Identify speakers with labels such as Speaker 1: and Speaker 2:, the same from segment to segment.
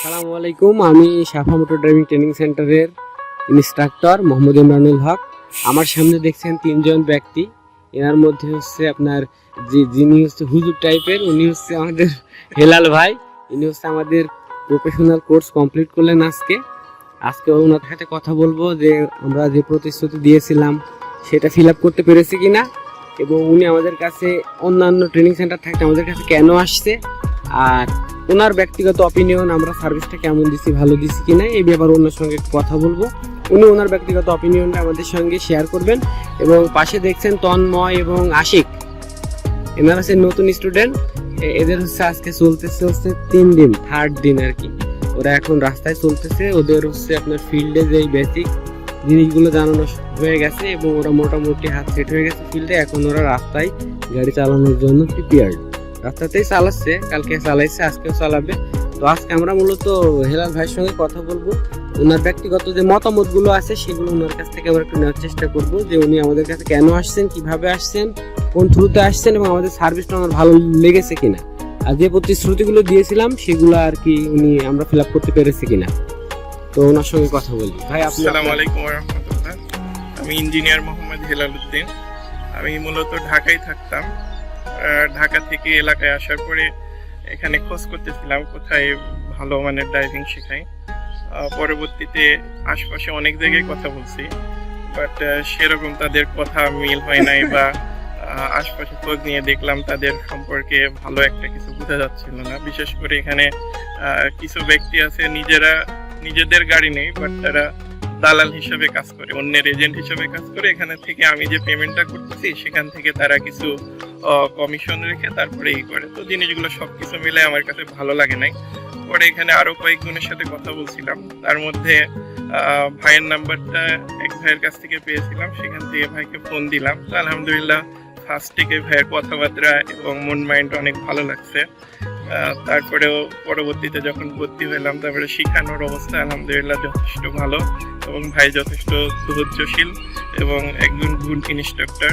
Speaker 1: আসসালামু আলাইকুম, আমি সাফা মোটর ড্রাইভিং ট্রেনিং সেন্টারের ইনস্ট্রাক্টর মোহাম্মদ ইমরানুল হক। আমার সামনে দেখছেন তিনজন ব্যক্তি। এনার মধ্যে হচ্ছে আপনার যে যিনি হচ্ছে হুজুর টাইপের উনি হচ্ছে আমাদের হেলাল ভাই। ইনি হচ্ছে আমাদের প্রফেশনাল কোর্স কমপ্লিট করলেন আজকে। আজকে ওনার সাথে কথা বলব যে আমরা যে প্রতিশ্রুতি দিয়েছিলাম, সেটা ফিল আপ করতে পেরেছি কিনা, এবং উনি আমাদের কাছে অন্যান্য ট্রেনিং সেন্টার থাকতে আমাদের কাছে কেন আসছে, আর ওনার ব্যক্তিগত অপিনিয়ন আমরা সার্ভিসটা কেমন দিছি, ভালো দিছি কিনা এই ব্যাপারে ওনার সঙ্গে কথা বলব। উনি ওনার ব্যক্তিগত অপিনিয়নটা আমাদের সঙ্গে শেয়ার করবেন এবং পাশে দেখছেন তন্ময় এবং আশিক। এনারা হচ্ছে নতুন স্টুডেন্ট এদের হচ্ছে আজকে চলতেছে হচ্ছে তিন দিন থার্ড দিন আর কি। ওরা এখন রাস্তায় চলতেছে, ওদের হচ্ছে আপনার ফিল্ডে যেই বেসিক জিনিসগুলো জানানো হয়ে গেছে এবং ওরা মোটামুটি হাত সেট হয়ে গেছে ফিল্ডে এখন ওরা রাস্তায় গাড়ি চালানোর জন্য প্রিপেয়ার্ড রাস্তাতেই চালাচ্ছে, কালকে চালাইছে, আজকেও চালাবে। তো আজকে আমরা মূলত হেলাল ভাইয়ের সঙ্গে কথা বলব। ওনার ব্যক্তিগত যে মতামতগুলো আছে, সেগুলো ওনার কাছ থেকে আমরা একটু নেওয়ার চেষ্টা করব যে উনি আমাদের কাছে কেন আসছেন, কীভাবে আসছেন, কোন থ্রুতে আসছেন এবং আমাদের সার্ভিসটা আমার ভালো লেগেছে কিনা। আর যে প্রতিশ্রুতিগুলো দিয়েছিলাম, সেগুলো আর কি উনি আমরা ফিল আপ করতে পেরেছি কিনা। তো ওনার সঙ্গে কথা বলি। ভাই
Speaker 2: আসসালামু আলাইকুম আমি ইঞ্জিনিয়ার মোহাম্মদ হেলাল উদ্দিন। আমি মূলত ঢাকায় থাকতাম। ঢাকা থেকে এলাকায় আসার পরে এখানে খোঁজ করতেছিলাম, কোথায় ভালো মানের ড্রাইভিং শেখাই পরবর্তীতে আশপাশে অনেক জায়গায় কথা বলছি বাট সেরকম তাদের কথা মিল হয় নাই বা আশপাশে খোঁজ নিয়ে দেখলাম তাদের সম্পর্কে ভালো একটা কিছু বোঝা যাচ্ছিল না। বিশেষ করে এখানে কিছু ব্যক্তি আছে, নিজেরা, নিজেদের গাড়ি নেই বাট তারা দালাল হিসেবে কাজ করে, অন্যের এজেন্ট হিসেবে কাজ করে। এখানে থেকে আমি যে পেমেন্টটা করতেছি, সেখান থেকে তারা কিছু কমিশন রেখে তারপরে এই করে। তো জিনিসগুলো সবকিছু মিলে আমার কাছে ভালো লাগে নাই। পরে এখানে আরও কয়েকজনের সাথে কথা বলছিলাম। তার মধ্যে ভাইয়ের নাম্বারটা এক ভাইয়ের কাছ থেকে পেয়েছিলাম। সেখান থেকে ভাইকে ফোন দিলাম। তো আলহামদুলিল্লাহ ফার্স্ট থেকে ভাইয়ের কথাবার্তা এবং মন মাইন্ড অনেক ভালো লাগছে। তারপরেও পরবর্তীতে যখন ভর্তি হলাম, তারপরে শিখানোর অবস্থা আলহামদুলিল্লাহ যথেষ্ট ভালো এবং ভাই যথেষ্ট ধৈর্যশীল এবং একজন গুড ইনস্ট্রাক্টর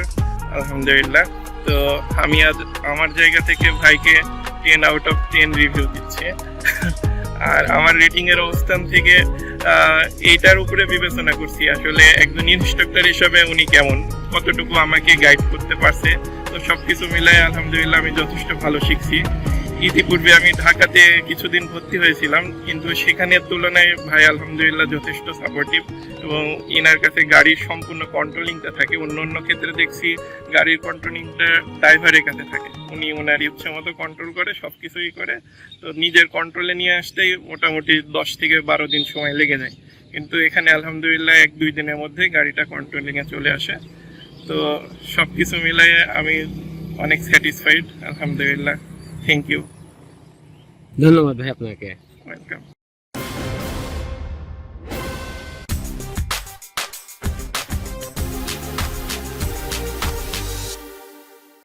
Speaker 2: আলহামদুলিল্লাহ। তো আমি আজ আমার জায়গা থেকে ভাইকে ten out of ten review দিচ্ছি। আর আমার রেটিং এর অবস্থান থেকে এইটার উপরে বিবেচনা করছি। আসলে একজন ইনস্ট্রাক্টর হিসাবে উনি কেমন? কতটুকু আমাকে গাইড করতে পারছে? তো সব কিছু মিলাই আলহামদুলিল্লাহ আমি যথেষ্ট ভালো শিখছি। ইতিপূর্বে আমি ঢাকাতে কিছুদিন ভর্তি হয়েছিলাম, কিন্তু সেখানের তুলনায় ভাই আলহামদুলিল্লাহ যথেষ্ট সাপোর্টিভ এবং ইনার কাছে গাড়ির সম্পূর্ণ কন্ট্রোলিংটা থাকে। অন্য অন্য ক্ষেত্রে দেখছি গাড়ির কন্ট্রোলিংটা ড্রাইভারের কাছে থাকে। উনি ওনার ইচ্ছে মতো কন্ট্রোল করে সব কিছুই করে। তো নিজের কন্ট্রোলে নিয়ে আসতেই মোটামুটি দশ থেকে বারো দিন সময় লেগে যায়। কিন্তু এখানে আলহামদুলিল্লাহ এক দুই দিনের মধ্যেই গাড়িটা কন্ট্রোলিংয়ে চলে আসে। তো সব কিছু মিলিয়ে আমি অনেক স্যাটিসফাইড আলহামদুলিল্লাহ। থ্যাংক ইউ
Speaker 1: ধন্যবাদ ভাই আপনাকে।
Speaker 2: ওয়েলকাম